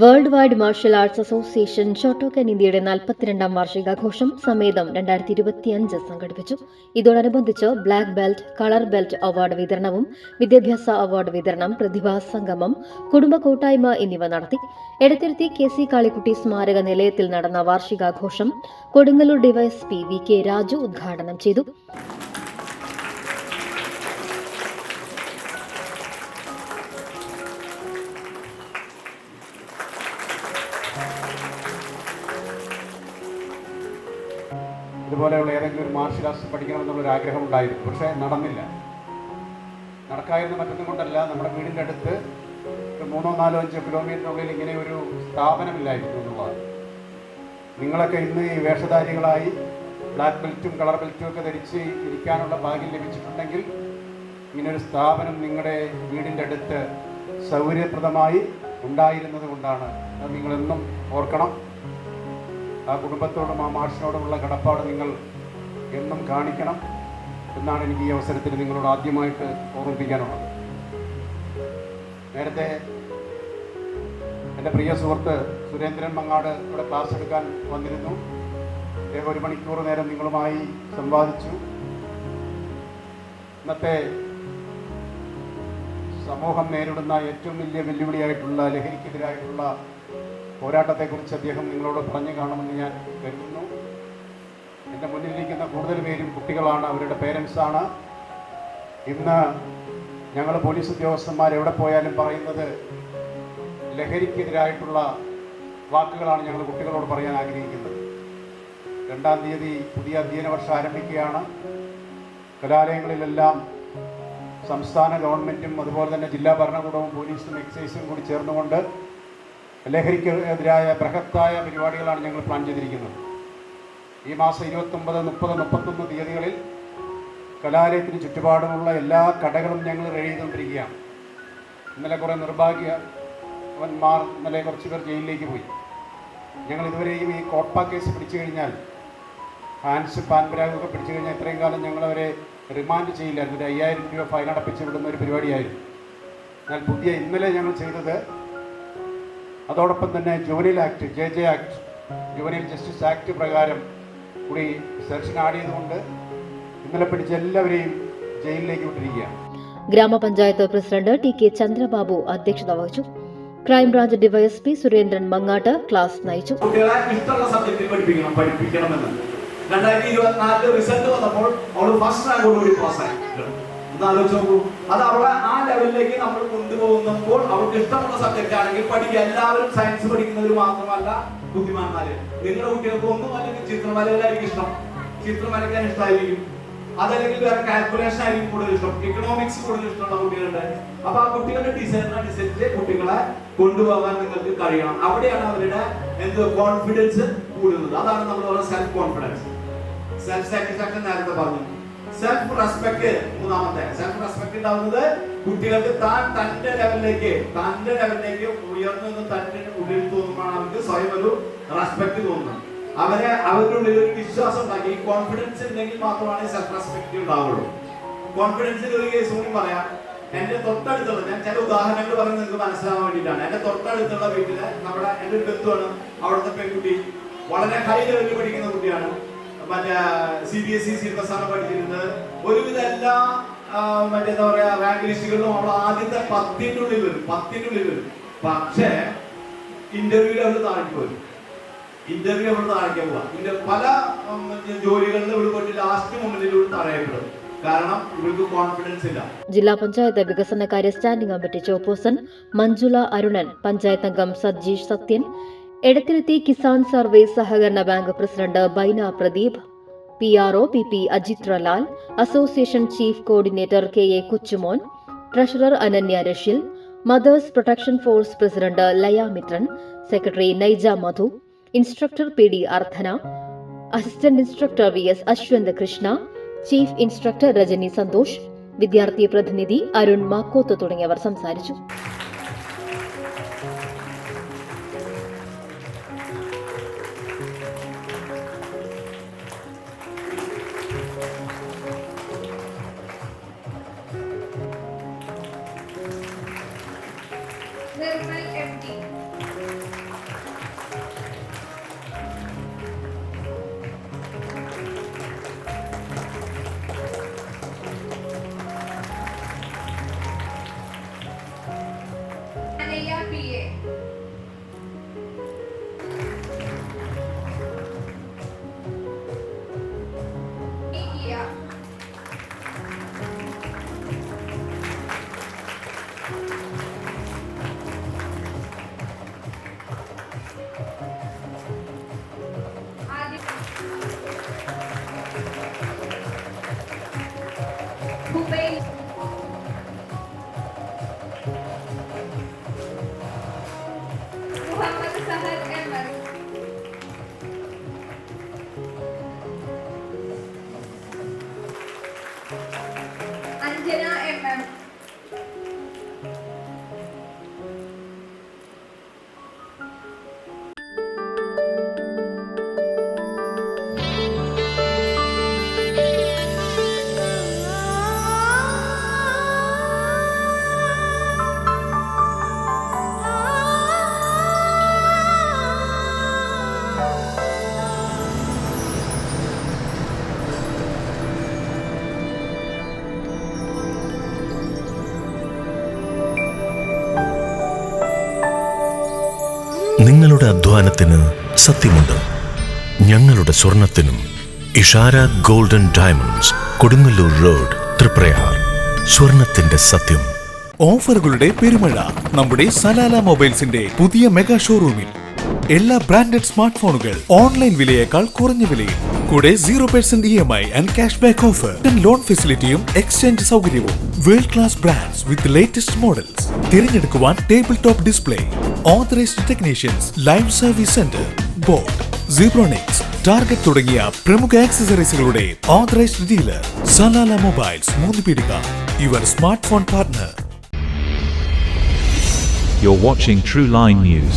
World wide martial arts association shotokan ഇന്ത്യയുടെ നാൽപ്പത്തിരണ്ടാം വാർഷികാഘോഷം സമേതം രണ്ടായിരത്തി ഇരുപത്തിയഞ്ച് സംഘടിപ്പിച്ചു. ഇതോടനുബന്ധിച്ച് black belt colour belt award വിതരണവും വിദ്യാഭ്യാസ അവാർഡ് വിതരണം പ്രതിഭാ സംഗമം കുടുംബ കൂട്ടായ്മ എന്നിവ നടത്തി. എടത്തിരുത്തി കെ സി കാളിക്കുട്ടി സ്മാരക നിലയത്തിൽ നടന്ന വാർഷികാഘോഷം Kodungallur DYSP V K Raju ഉദ്ഘാടനം ചെയ്തു. ഇതുപോലെയുള്ള ഏതെങ്കിലും ഒരു മാർഷ്യൽ ആർട്സ് പഠിക്കണമെന്നുള്ളൊരു ആഗ്രഹം ഉണ്ടായിരുന്നു. പക്ഷേ നടന്നില്ല. നടക്കായിരുന്ന മറ്റൊന്നും കൊണ്ടല്ല നമ്മുടെ വീടിന്റെ അടുത്ത് ഒരു മൂന്നോ നാലോ അഞ്ചോ കിലോമീറ്ററിനുള്ളിൽ ഇങ്ങനെ ഒരു സ്ഥാപനമില്ലായിരുന്നു എന്നുള്ളതാണ്. നിങ്ങളൊക്കെ ഇന്ന് ഈ വേഷധാരികളായി ബ്ലാക്ക് ബെൽറ്റും കളർ ബെൽറ്റും ഒക്കെ ധരിച്ച് ഇരിക്കാനുള്ള ഭാഗ്യം ലഭിച്ചിട്ടുണ്ടെങ്കിൽ ഇങ്ങനൊരു സ്ഥാപനം നിങ്ങളുടെ വീടിന്റെ അടുത്ത് സൗകര്യപ്രദമായി ഉണ്ടായിരുന്നത് കൊണ്ടാണ്. അത് നിങ്ങളെന്നും ഓർക്കണം. ആ കുടുംബത്തോടും ആ മാഷിനോടുമുള്ള കടപ്പാട് നിങ്ങൾ എന്നും കാണിക്കണം എന്നാണ് എനിക്ക് ഈ അവസരത്തിൽ നിങ്ങളോട് ആദ്യമായിട്ട് ഓർമ്മിപ്പിക്കാനുള്ളത്. നേരത്തെ എന്റെ പ്രിയ സുഹൃത്ത് സുരേന്ദ്രൻ മങ്ങാട് ഇവിടെ ക്ലാസ് എടുക്കാൻ വന്നിരുന്നു. അദ്ദേഹം ഒരു മണിക്കൂർ നേരം നിങ്ങളുമായി സംവാദിച്ചു. ഇന്നത്തെ സമൂഹം നേരിടുന്ന ഏറ്റവും വലിയ വെല്ലുവിളിയായിട്ടുള്ള ലഹരിക്കെതിരായിട്ടുള്ള പോരാട്ടത്തെക്കുറിച്ച് അദ്ദേഹം നിങ്ങളോട് പറഞ്ഞു കാണുമെന്ന് ഞാൻ കരുതുന്നു എന്റെ മുന്നിലിരിക്കുന്ന കൂടുതൽ പേരും കുട്ടികളാണ് അവരുടെ പേരൻസാണ് ഇന്ന് ഞങ്ങൾ പോലീസ് ഉദ്യോഗസ്ഥന്മാർ എവിടെ പോയാലും പറയുന്നത് ലഹരിക്കെതിരായിട്ടുള്ള വാക്കുകളാണ് ഞങ്ങൾ കുട്ടികളോട് പറയാൻ ആഗ്രഹിക്കുന്നത്. രണ്ടാം തീയതി പുതിയ അധ്യയന വർഷം ആരംഭിക്കുകയാണ്. കലാലയങ്ങളിലെല്ലാം സംസ്ഥാന ഗവൺമെന്റും അതുപോലെ തന്നെ ജില്ലാ ഭരണകൂടവും പോലീസും എക്സൈസും കൂടി ചേർന്നുകൊണ്ട് ലഹരിക്കെതിരായ ബൃഹത്തായ പരിപാടികളാണ് ഞങ്ങൾ പ്ലാൻ ചെയ്തിരിക്കുന്നത്. ഈ മാസം ഇരുപത്തൊമ്പത് മുപ്പത് മുപ്പത്തൊന്ന് തീയതികളിൽ കലാലയത്തിന് ചുറ്റുപാടുമുള്ള എല്ലാ കടകളും ഞങ്ങൾ റെഡി ചെയ്തുകൊണ്ടിരിക്കുകയാണ്. ഇന്നലെ കുറേ നിർഭാഗ്യവന്മാർ ഇന്നലെ കുറച്ച് പേർ ജയിലിലേക്ക് പോയി. ഞങ്ങൾ ഇതുവരെയും ഈ കോട്ട കേസ് പിടിച്ചു കഴിഞ്ഞാൽ ഹാൻസ് പാൻപരാഗൊക്കെ പിടിച്ചു കഴിഞ്ഞാൽ ഇത്രയും കാലം ഞങ്ങളവരെ റിമാൻഡ് ചെയ്യില്ലായിരുന്നു. ഒരു അയ്യായിരം രൂപ ഫൈൻ അടപ്പിച്ച് വിടുന്ന ഒരു പരിപാടിയായിരുന്നു. എന്നാൽ പുതിയ ഇന്നലെ ഞങ്ങൾ ചെയ്തത് അതോടൊപ്പം തന്നെ juvenile act J J act juvenile justice act പ്രകാരം കൂടി സെക്ഷൻ ആഡ് ചെയ്തുകൊണ്ട് ഇന്നലെ പിടിച്ച എല്ലാവരെയും ജയിലിലേക്ക് വിട്ടിരിക്കുകയാണ്. ഗ്രാമപഞ്ചായത്ത് പ്രസിഡന്റ് ടി കെ ചന്ദ്രബാബു അധ്യക്ഷത വഹിച്ചു. Crime branch DYSP Surendran Mangat class നയിച്ചു. കുട്ടികളെ ഇഷ്ടമുള്ള സബ്ജക്റ്റിൽ പഠിപ്പിക്കണം പഠിപ്പിക്കണമെന്ന്. രണ്ടായിരത്തി ഇരുപത്തിനാലിൽ റിസൾട്ട് വന്നപ്പോൾ അവൾ ഫസ്റ്റ് റാങ്കോടുകൂടി പാസ്സായി ഒന്ന് ആലോചിച്ച് നോക്കൂ അത് അവളെ ആ ലെവലിലേക്ക് നമ്മൾ കൊണ്ടുപോകുന്നപ്പോൾ അവൾക്ക് ഇഷ്ടമുള്ള സബ്ജക്റ്റ് ആണെങ്കിൽ പഠിക്കുക. എല്ലാവരും സയൻസ് പഠിക്കുന്നവർ മാത്രമല്ല ബുദ്ധിമാന്മാര്. നിങ്ങളുടെ കുട്ടികൾക്ക് ഒന്നും അല്ലെങ്കിൽ ചിത്രം വരയിലായിരിക്കും ഇഷ്ടം. ചിത്രം വരയ്ക്കാൻ ഇഷ്ടമായിരിക്കും അതല്ലെങ്കിൽ വേറെ കാൽക്കുലേഷൻ ആയിരിക്കും കൂടുതൽ ഇഷ്ടം. ഇക്കണോമിക്സ് കൂടുതൽ ഇഷ്ടമുള്ള കുട്ടികളുണ്ട് അപ്പൊ ആ കുട്ടികളുടെ ഡിസൈനിനനുസരിച്ച് കുട്ടികളെ കൊണ്ടുപോകാൻ നിങ്ങൾക്ക് കഴിയണം. അവിടെയാണ് അവരുടെ എന്ത് കോൺഫിഡൻസ് കൂടുന്നത്. അതാണ് നമ്മൾ സെൽഫ് കോൺഫിഡൻസ് സെൽഫ് സാറ്റിസ്ഫാക്ഷൻ നേരത്തെ പറഞ്ഞു. സെൽഫ് റെസ്പെക്ട് മൂന്നാമത്തെ. സെൽഫ് റെസ്പെക്ട് ഉണ്ടാവുന്നത് കുട്ടികൾക്ക് താൻ തന്റെ ലെവലിലേക്ക് തന്റെ ലെവലിലേക്ക് ഉയർന്നു തന്റെ ഉള്ളിൽ തോന്നുമ്പോഴാണ് അവർക്ക് സ്വയം ഒരു റെസ്പെക്ട് തോന്നുന്നത്. അവരെ അവരുടെ ഉള്ളിൽ ഒരു വിശ്വാസം ഉണ്ടാക്കി. ഈ കോൺഫിഡൻസ് ഉണ്ടെങ്കിൽ മാത്രമാണ് സെൽഫ് റെസ്പെക്ട് ഉണ്ടാവുള്ളൂ. കോൺഫിഡൻസിന് ഒരു കേസ് കൂടി പറയാം. എന്റെ തൊട്ടടുത്തുള്ള ഞാൻ ചില ഉദാഹരണങ്ങൾ പറഞ്ഞ് നിങ്ങൾക്ക് മനസ്സിലാവാൻ വേണ്ടിയിട്ടാണ്. എന്റെ തൊട്ടടുത്തുള്ള വീട്ടിലെ നമ്മുടെ എന്റെ ഒരു ബന്ധുവാണ് അവിടുത്തെ പെൺകുട്ടി. വളരെ ഹൈ ലെവലിൽ പഠിക്കുന്ന കുട്ടിയാണ്. മറ്റേ C B S E syllabus പഠിച്ചിരുന്നത്. ഒരുവിധ എല്ലാ മറ്റേ പറയാ റാങ്ക് ലിസ്റ്റുകളിലും അവൾ ആദ്യത്തെ പത്തിന്റെ ഉള്ളിൽ വരും പത്തിന്റെ ഉള്ളിൽ വരും. പക്ഷേ ഇന്റർവ്യൂവിൽ അവൾ താഴ്ത്തി വരും ഇന്റർവ്യൂ അവിടെ താഴേക്കാൻ പോവാ. ഇതിന്റെ പല ജോലികളിലും ഇവിടെ പോയിട്ട് ലാസ്റ്റ് മൊമെന്റിൽ ഇവിടെ ഇല്ല. ജില്ലാ പഞ്ചായത്ത് വികസനകാര്യ standing committee chairperson Manjula Arunan panchayat അംഗം സജീഷ് സത്യൻ എടത്തിരുത്തി കിസാൻ സർവീസ് സഹകരണ bank president Baina Pradeep P R O P P Ajithralal association chief coordinator K A Kuchumon treasurer Ananya Rashil mothers protection force president Layamithran secretary Naija Madhu instructor P D Ardhana assistant instructor V S Ashwanth Krishna chief instructor Rajani Santhosh വിദ്യാർത്ഥി പ്രതിനിധി അരുൺ മാക്കോത്ത് തുടങ്ങിയവർ സംസാരിച്ചു. Gracias. നിങ്ങളുടെ അധ്വാനത്തിന് സത്യമുണ്ട്. ഞങ്ങളുടെ സ്വർണത്തിനും Ishara golden diamonds Kodungallur road Thriprayar. സ്വർണത്തിന്റെ സത്യം. ഓഫറുകളുടെ പെരുമഴ നമ്മുടെ സലാല മൊബൈൽസിന്റെ പുതിയ മെഗാ ഷോറൂമിൽ. എല്ലാ ബ്രാൻഡഡ് സ്മാർട്ട് ഫോണുകൾ ഓൺലൈൻ വിലയേക്കാൾ കുറഞ്ഞ വിലയിൽ. കൂടെ zero percent E M I and cash back offer loan ഫെസിലിറ്റിയും exchange സൗകര്യവും. World class brands with latest models തിരഞ്ഞെടുക്കുവാൻ table top display authorised technicians live service centre Boat Zebronics Target തുടങ്ങിയ പ്രമുഖ ആക്സസറീസുകളുടെ authorised dealer Salalah mobiles മൂന്ന് പീടിക your smart phone partner You're watching True Line News.